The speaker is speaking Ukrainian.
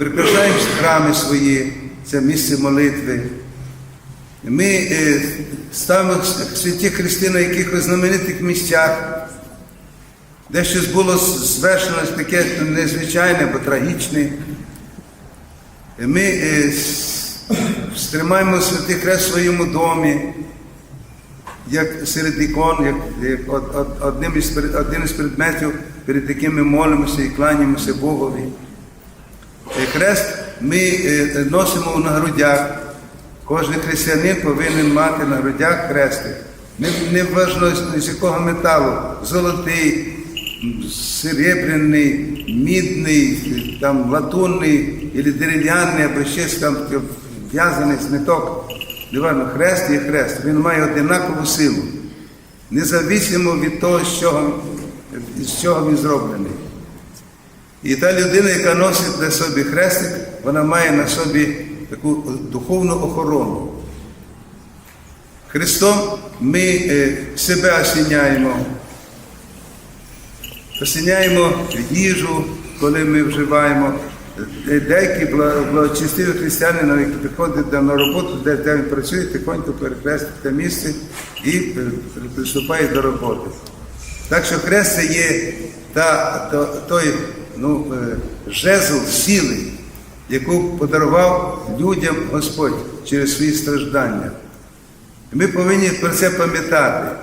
прикрашаємо храми свої, це місце молитви. Ми е, ставимо святі хрести на якихось знаменитих місцях, де щось було звершено таке незвичайне або трагічне. Ми е, стримаємо святий хрест в своєму домі, як серед ікон, як, як од- од- одним із, один із предметів, перед яким ми молимося і кланяємося Богові. Хрест ми е, носимо на грудях. Кожен християнин повинен мати на грудях хрестик. Не, важливо з якого металу, золотий, серебряний, мідний, там, латунний, або дерев'яний, або щось там в'язаний зниток. Неважно, хрест є хрест, він має однакову силу. Независимо від того, з чого він зроблений. І та людина, яка носить на собі хрестик, вона має на собі таку духовну охорону. Христом ми е, себе осіняємо, осіняємо їжу, коли ми вживаємо. Е, Деякі бла- благочестиві християни, які приходять на роботу, де, він працює, тихонько перехрестить те місце і при- при- приступають до роботи. Так що хрест це є та, то- той ну, е, жезл сили, яку подарував людям Господь через свої страждання. І Ми повинні про це пам'ятати.